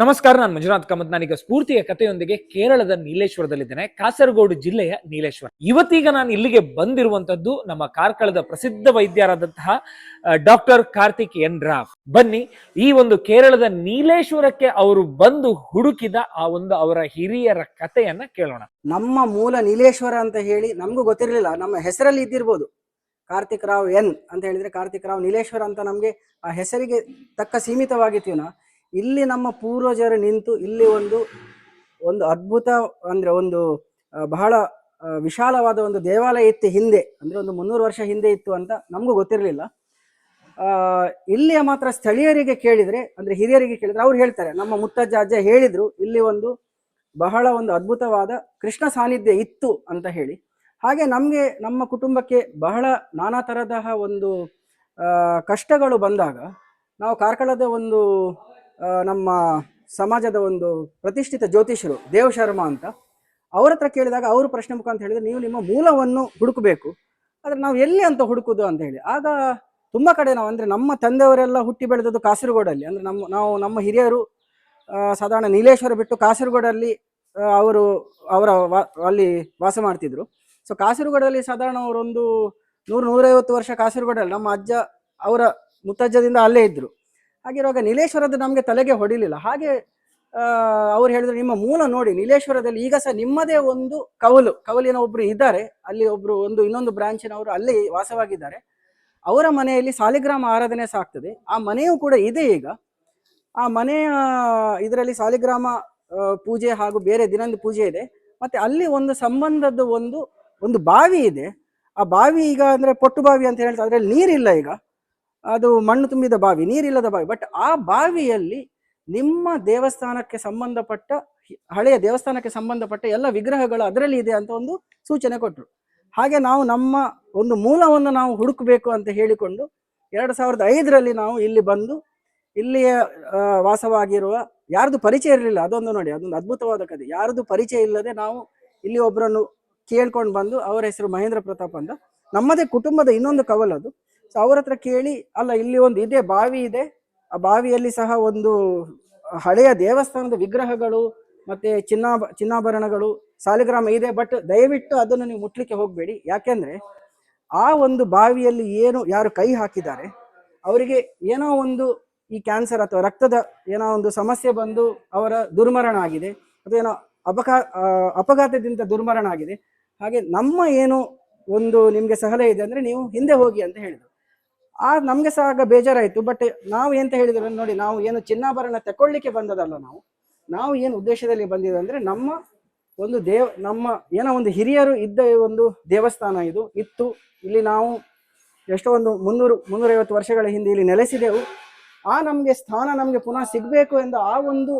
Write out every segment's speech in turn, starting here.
ನಮಸ್ಕಾರ, ನಾನು ಮಂಜುನಾಥ್ ಕಾಮತ್. ನಾನೀಗ ಸ್ಫೂರ್ತಿಯ ಕಥೆಯೊಂದಿಗೆ ಕೇರಳದ ನೀಲೇಶ್ವರದಲ್ಲಿದ್ದೇನೆ. ಕಾಸರಗೋಡು ಜಿಲ್ಲೆಯ ನೀಲೇಶ್ವರ. ಇವತ್ತೀಗ ನಾನು ಇಲ್ಲಿಗೆ ಬಂದಿರುವಂತದ್ದು ನಮ್ಮ ಕಾರ್ಕಳದ ಪ್ರಸಿದ್ಧ ವೈದ್ಯರಾದಂತಹ ಡಾಕ್ಟರ್ ಕಾರ್ತಿಕ್ ಎನ್ ರಾವ್. ಬನ್ನಿ, ಈ ಒಂದು ಕೇರಳದ ನೀಲೇಶ್ವರಕ್ಕೆ ಅವರು ಬಂದು ಹುಡುಕಿದ ಆ ಒಂದು ಅವರ ಹಿರಿಯರ ಕಥೆಯನ್ನ ಕೇಳೋಣ. ನಮ್ಮ ಮೂಲ ನೀಲೇಶ್ವರ ಅಂತ ಹೇಳಿ ನಮಗೂ ಗೊತ್ತಿರಲಿಲ್ಲ. ನಮ್ಮ ಹೆಸರಲ್ಲಿ ಇದ್ದಿರ್ಬೋದು ಕಾರ್ತಿಕ್ ರಾವ್ ಎನ್ ಅಂತ ಹೇಳಿದ್ರೆ ಕಾರ್ತಿಕ್ ರಾವ್ ನೀಲೇಶ್ವರ ಅಂತ ನಮಗೆ ಆ ಹೆಸರಿಗೆ ತಕ್ಕ ಸೀಮಿತವಾಗಿತ್ತೀವಿ ನಾ ಇಲ್ಲಿ ನಮ್ಮ ಪೂರ್ವಜರು ನಿಂತು ಇಲ್ಲಿ ಒಂದು ಒಂದು ಅದ್ಭುತ ಅಂದ್ರೆ ಒಂದು ಬಹಳ ವಿಶಾಲವಾದ ಒಂದು ದೇವಾಲಯ ಇತ್ತು ಹಿಂದೆ, ಅಂದ್ರೆ ಒಂದು ಮುನ್ನೂರು ವರ್ಷ ಹಿಂದೆ ಇತ್ತು ಅಂತ ನಮಗೂ ಗೊತ್ತಿರಲಿಲ್ಲ. ಇಲ್ಲಿಯ ಮಾತ್ರ ಸ್ಥಳೀಯರಿಗೆ ಕೇಳಿದ್ರೆ, ಅಂದ್ರೆ ಹಿರಿಯರಿಗೆ ಕೇಳಿದ್ರೆ ಅವ್ರು ಹೇಳ್ತಾರೆ, ನಮ್ಮ ಮುತ್ತಜ್ಜ ಅಜ್ಜ ಹೇಳಿದ್ರು, ಇಲ್ಲಿ ಒಂದು ಬಹಳ ಒಂದು ಅದ್ಭುತವಾದ ಕೃಷ್ಣ ಸಾನ್ನಿಧ್ಯ ಇತ್ತು ಅಂತ ಹೇಳಿ. ಹಾಗೆ ನಮಗೆ, ನಮ್ಮ ಕುಟುಂಬಕ್ಕೆ ಬಹಳ ನಾನಾ ತರಹ ಒಂದು ಕಷ್ಟಗಳು ಬಂದಾಗ ನಾವು ಕಾರ್ಕಳದ ಒಂದು ನಮ್ಮ ಸಮಾಜದ ಒಂದು ಪ್ರತಿಷ್ಠಿತ ಜ್ಯೋತಿಷರು ದೇವ್ ಶರ್ಮಾ ಅಂತ, ಅವ್ರ ಹತ್ರ ಕೇಳಿದಾಗ ಅವರು ಪ್ರಶ್ನೆ ಮುಖ ಅಂತ ಹೇಳಿದ್ರೆ, ನೀವು ನಿಮ್ಮ ಮೂಲವನ್ನು ಹುಡುಕಬೇಕು, ಆದರೆ ನಾವು ಎಲ್ಲಿ ಅಂತ ಹುಡುಕುದು ಅಂತ ಹೇಳಿ. ಆಗ ತುಂಬಾ ಕಡೆ ನಾವು ಅಂದ್ರೆ ನಮ್ಮ ತಂದೆಯವರೆಲ್ಲ ಹುಟ್ಟಿ ಬೆಳೆದದ್ದು ಕಾಸರಗೋಡಲ್ಲಿ. ಅಂದ್ರೆ ನಮ್ಮ, ನಾವು ನಮ್ಮ ಹಿರಿಯರು ಸಾಧಾರಣ ನೀಲೇಶ್ವರ ಬಿಟ್ಟು ಕಾಸರಗೋಡಲ್ಲಿ ಅವರು, ಅವರ ವಾ- ಅಲ್ಲಿ ವಾಸ ಮಾಡ್ತಿದ್ರು. ಸೊ ಕಾಸರಗೋಡಲ್ಲಿ ಸಾಧಾರಣ ಅವರೊಂದು ನೂರು ನೂರೈವತ್ತು ವರ್ಷ ಕಾಸರಗೋಡಲ್ಲಿ ನಮ್ಮ ಅಜ್ಜ, ಅವರ ಮುತ್ತಜ್ಜದಿಂದ ಅಲ್ಲೇ ಇದ್ರು. ಹಾಗಿರುವಾಗ ನೀಲೇಶ್ವರದ್ದು ನಮಗೆ ತಲೆಗೆ ಹೊಡಿಲಿಲ್ಲ. ಹಾಗೆ ಅವ್ರು ಹೇಳಿದ್ರು, ನಿಮ್ಮ ಮೂಲ ನೋಡಿ, ನೀಲೇಶ್ವರದಲ್ಲಿ ಈಗ ಸಹ ನಿಮ್ಮದೇ ಒಂದು ಕವಲು, ಕವಲಿನ ಒಬ್ರು ಇದ್ದಾರೆ. ಅಲ್ಲಿ ಒಬ್ರು ಒಂದು, ಇನ್ನೊಂದು ಬ್ರಾಂಚಿನವರು ಅಲ್ಲಿ ವಾಸವಾಗಿದ್ದಾರೆ. ಅವರ ಮನೆಯಲ್ಲಿ ಸಾಲಿಗ್ರಾಮ ಆರಾಧನೆ ಸಹ ಆ ಮನೆಯೂ ಕೂಡ ಇದೆ ಈಗ. ಆ ಮನೆಯ, ಇದರಲ್ಲಿ ಸಾಲಿಗ್ರಾಮ ಪೂಜೆ ಹಾಗೂ ಬೇರೆ ದಿನದ ಪೂಜೆ ಇದೆ. ಮತ್ತೆ ಅಲ್ಲಿ ಒಂದು ಸಂಬಂಧದ ಒಂದು ಒಂದು ಬಾವಿ ಇದೆ. ಆ ಬಾವಿ ಈಗ ಅಂದ್ರೆ ಪೊಟ್ಟು ಬಾವಿ ಅಂತ ಹೇಳ್ತಾರೆ. ಅದ್ರಲ್ಲಿ ನೀರಿಲ್ಲ ಈಗ. ಅದು ಮಣ್ಣು ತುಂಬಿದ ಬಾವಿ, ನೀರಿಲ್ಲದ ಬಾವಿ. ಬಟ್ ಆ ಬಾವಿಯಲ್ಲಿ ನಿಮ್ಮ ದೇವಸ್ಥಾನಕ್ಕೆ ಸಂಬಂಧಪಟ್ಟ, ಹಳೆಯ ದೇವಸ್ಥಾನಕ್ಕೆ ಸಂಬಂಧಪಟ್ಟ ಎಲ್ಲ ವಿಗ್ರಹಗಳು ಅದರಲ್ಲಿ ಇದೆ ಅಂತ ಒಂದು ಸೂಚನೆ ಕೊಟ್ಟರು ಹಾಗೆ ನಾವು ನಮ್ಮ ಒಂದು ಮೂಲವನ್ನು ನಾವು ಹುಡುಕಬೇಕು ಅಂತ ಹೇಳಿಕೊಂಡು ಎರಡು ಸಾವಿರದ ಐದರಲ್ಲಿ ನಾವು ಇಲ್ಲಿ ಬಂದು ಇಲ್ಲಿಯ ವಾಸವಾಗಿರುವ ಯಾರ್ದು ಪರಿಚಯ ಇರಲಿಲ್ಲ, ಅದೊಂದು ನೋಡಿ, ಅದೊಂದು ಅದ್ಭುತವಾದ ಕಥೆ. ಯಾರ್ದು ಪರಿಚಯ ಇಲ್ಲದೆ ನಾವು ಇಲ್ಲಿ ಒಬ್ಬರನ್ನು ಕೇಳ್ಕೊಂಡು ಬಂದು ಅವರ ಹೆಸರು ಮಹೇಂದ್ರ ಪ್ರತಾಪ್ ಅಂತ. ನಮ್ಮದೇ ಕುಟುಂಬದ ಇನ್ನೊಂದು ಕವಲದು ಸೊ ಅವ್ರ ಹತ್ರ ಕೇಳಿ, ಅಲ್ಲ, ಇಲ್ಲಿ ಒಂದು ಇದೆ ಬಾವಿ ಇದೆ. ಆ ಬಾವಿಯಲ್ಲಿ ಸಹ ಒಂದು ಹಳೆಯ ದೇವಸ್ಥಾನದ ವಿಗ್ರಹಗಳು ಮತ್ತೆ ಚಿನ್ನ, ಚಿನ್ನಾಭರಣಗಳು, ಸಾಲಿಗ್ರಾಮ ಇದೆ. ಬಟ್ ದಯವಿಟ್ಟು ಅದನ್ನು ನೀವು ಮುಟ್ಲಿಕ್ಕೆ ಹೋಗಬೇಡಿ. ಯಾಕೆಂದ್ರೆ ಆ ಒಂದು ಬಾವಿಯಲ್ಲಿ ಏನು, ಯಾರು ಕೈ ಹಾಕಿದ್ದಾರೆ, ಅವರಿಗೆ ಏನೋ ಒಂದು ಈ ಕ್ಯಾನ್ಸರ್ ಅಥವಾ ರಕ್ತದ ಏನೋ ಒಂದು ಸಮಸ್ಯೆ ಬಂದು ಅವರ ದುರ್ಮರಣ ಆಗಿದೆ. ಅಥವಾ ಏನೋ ಅಪಘಾ ಅಪಘಾತದಿಂದ ದುರ್ಮರಣ ಆಗಿದೆ. ಹಾಗೆ ನಮ್ಮ ಏನು ಒಂದು ನಿಮಗೆ ಸಲಹೆ ಇದೆ ಅಂದ್ರೆ ನೀವು ಹಿಂದೆ ಹೋಗಿ ಅಂತ ಹೇಳಿದ್ರು. ಆ ನಮ್ಗೆ ಸಹ ಆಗ ಬೇಜಾರಾಯ್ತು ಬಟ್ ನಾವು ಎಂತ ಹೇಳಿದ್ರೆ ನೋಡಿ, ನಾವು ಏನು ಚಿನ್ನಾಭರಣ ತಕೊಳ್ಳಿಕ್ಕೆ ಬಂದದಲ್ಲ ನಾವು ನಾವು ಏನು ಉದ್ದೇಶದಲ್ಲಿ ಬಂದಿದೆ ಅಂದ್ರೆ ನಮ್ಮ ಒಂದು ದೇವ್, ನಮ್ಮ ಏನೋ ಒಂದು ಹಿರಿಯರು ಇದ್ದ ಒಂದು ದೇವಸ್ಥಾನ ಇದು, ಇತ್ತು. ಇಲ್ಲಿ ನಾವು ಎಷ್ಟೋ ಒಂದು ಮುನ್ನೂರು, ಮುನ್ನೂರೈವತ್ತು ವರ್ಷಗಳ ಹಿಂದೆ ಇಲ್ಲಿ ನೆಲೆಸಿದೆವು. ಆ ನಮಗೆ ಸ್ಥಾನ ನಮಗೆ ಪುನಃ ಸಿಗಬೇಕು ಎಂದು ಆ ಒಂದು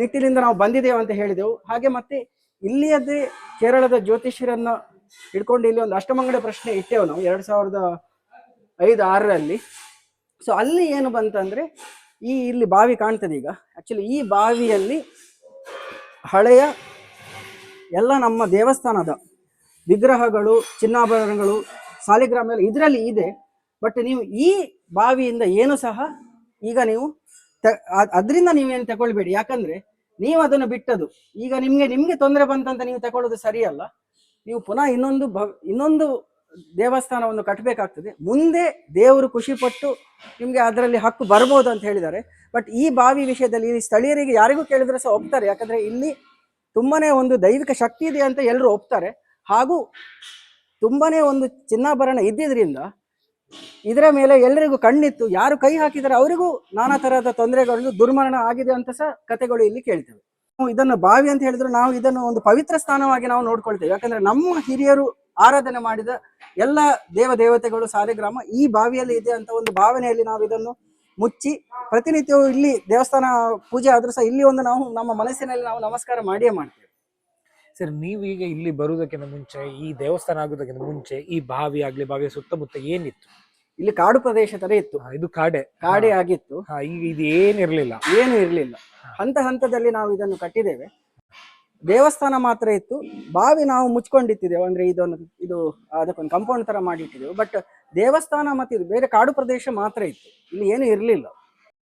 ನಿಟ್ಟಿನಿಂದ ನಾವು ಬಂದಿದ್ದೇವೆ ಅಂತ ಹೇಳಿದೆವು. ಹಾಗೆ ಮತ್ತೆ ಇಲ್ಲಿಯದೇ ಕೇರಳದ ಜ್ಯೋತಿಷ್ಯರನ್ನ ಹಿಡ್ಕೊಂಡು ಇಲ್ಲಿ ಒಂದು ಅಷ್ಟಮಂಗಡ ಪ್ರಶ್ನೆ ಇಟ್ಟೆವು ನಾವು. ಎರಡ್ ಸಾವಿರದ ಐದು ಆರರಲ್ಲಿ ಸೊ ಅಲ್ಲಿ ಏನು ಬಂತಂದರೆ, ಈ ಇಲ್ಲಿ ಬಾವಿ ಕಾಣ್ತದೆ ಈಗ. ಆ್ಯಕ್ಚುಲಿ ಈ ಬಾವಿಯಲ್ಲಿ ಹಳೆಯ ಎಲ್ಲ ನಮ್ಮ ದೇವಸ್ಥಾನದ ವಿಗ್ರಹಗಳು, ಚಿನ್ನಾಭರಣಗಳು, ಸಾಲಿಗ್ರಾಮ ಎಲ್ಲ ಇದರಲ್ಲಿ ಇದೆ. ಬಟ್ ನೀವು ಈ ಬಾವಿಯಿಂದ ಏನು ಸಹ ಈಗ ನೀವು ತ- ಅದರಿಂದ ನೀವೇನು ತಗೊಳ್ಬೇಡಿ. ಯಾಕಂದರೆ ನೀವು ಅದನ್ನು ಬಿಟ್ಟದು ಈಗ ನಿಮಗೆ ನಿಮಗೆ ತೊಂದರೆ ಬಂತಂತ ನೀವು ತಗೊಳ್ಳೋದು ಸರಿಯಲ್ಲ. ನೀವು ಪುನಃ ಇನ್ನೊಂದು ಭ ಇನ್ನೊಂದು ದೇವಸ್ಥಾನವನ್ನು ಕಟ್ಟಬೇಕಾಗ್ತದೆ. ಮುಂದೆ ದೇವರು ಖುಷಿಪಟ್ಟು ನಿಮಗೆ ಅದರಲ್ಲಿ ಹಕ್ಕು ಬರ್ಬೋದು ಅಂತ ಹೇಳಿದ್ದಾರೆ. ಬಟ್ ಈ ಬಾವಿ ವಿಷಯದಲ್ಲಿ ಈ ಸ್ಥಳೀಯರಿಗೆ ಯಾರಿಗೂ ಕೇಳಿದ್ರೆ ಸಹ ಒಪ್ತಾರೆ. ಯಾಕಂದ್ರೆ ಇಲ್ಲಿ ತುಂಬಾನೇ ಒಂದು ದೈವಿಕ ಶಕ್ತಿ ಇದೆ ಅಂತ ಎಲ್ಲರೂ ಒಪ್ತಾರೆ. ಹಾಗೂ ತುಂಬಾನೇ ಒಂದು ಚಿನ್ನಾಭರಣ ಇದ್ದಿದ್ರಿಂದ ಇದರ ಮೇಲೆ ಎಲ್ಲರಿಗೂ ಕಣ್ಣಿತ್ತು. ಯಾರು ಕೈ ಹಾಕಿದರೆ ಅವರಿಗೂ ನಾನಾ ತರಹದ ತೊಂದರೆಗಳು ದುರ್ಮರಣ ಆಗಿದೆ ಅಂತ ಸಹ ಕಥೆಗಳು ಇಲ್ಲಿ ಕೇಳ್ತೇವೆ. ಇದನ್ನು ಬಾವಿ ಅಂತ ಹೇಳಿದ್ರು ನಾವು ಇದನ್ನು ಒಂದು ಪವಿತ್ರ ಸ್ಥಾನವಾಗಿ ನಾವು ನೋಡ್ಕೊಳ್ತೇವೆ. ಯಾಕಂದ್ರೆ ನಮ್ಮ ಹಿರಿಯರು ಆರಾಧನೆ ಮಾಡಿದ ಎಲ್ಲ ದೇವ ದೇವತೆಗಳು ಸಾಲಿಗ್ರಾಮ ಈ ಬಾವಿಯಲ್ಲಿ ಇದೆ ಅಂತ ಒಂದು ಭಾವನೆಯಲ್ಲಿ ನಾವು ಇದನ್ನು ಮುಚ್ಚಿ ಪ್ರತಿನಿತ್ಯವೂ ಇಲ್ಲಿ ದೇವಸ್ಥಾನ ಪೂಜೆ ಆದ್ರೂ ಸಹ ಇಲ್ಲಿ ಒಂದು ನಾವು ನಮ್ಮ ಮನಸ್ಸಿನಲ್ಲಿ ನಾವು ನಮಸ್ಕಾರ ಮಾಡಿಯೇ ಮಾಡ್ತೇವೆ. ಸರ್ ನೀವೀಗ ಇಲ್ಲಿ ಬರುವುದಕ್ಕಿಂತ ಮುಂಚೆ ಈ ದೇವಸ್ಥಾನ ಆಗುವುದಕ್ಕಿಂತ ಮುಂಚೆ ಈ ಬಾವಿ ಆಗ್ಲಿ ಬಾವಿಯ ಸುತ್ತಮುತ್ತ ಏನಿತ್ತು? ಇಲ್ಲಿ ಕಾಡು ಪ್ರದೇಶ ತರ ಇತ್ತು ಇದು ಕಾಡೆ. ಕಾಡೆ ಆಗಿತ್ತು. ಹಾ, ಈಗ ಇದು ಏನಿರ್ಲಿಲ್ಲ. ಏನು ಇರಲಿಲ್ಲ. ಹಂತ ಹಂತದಲ್ಲಿ ನಾವು ಇದನ್ನು ಕಟ್ಟಿದ್ದೇವೆ. ದೇವಸ್ಥಾನ ಮಾತ್ರ ಇತ್ತು. ಬಾವಿ ನಾವು ಮುಚ್ಕೊಂಡಿತ್ತಿದ್ದೇವೆ ಅಂದ್ರೆ ಇದೊಂದು, ಇದು ಅದಕ್ಕೊಂದು ಕಂಪೌಂಡ್ ತರ ಮಾಡಿ ಇಟ್ಟಿದ್ದೇವೆ ಬಟ್ ದೇವಸ್ಥಾನ ಮತ್ತೆ ಇದು ಬೇರೆ ಕಾಡು ಪ್ರದೇಶ ಮಾತ್ರ ಇತ್ತು. ಇಲ್ಲಿ ಏನು ಇರಲಿಲ್ಲ.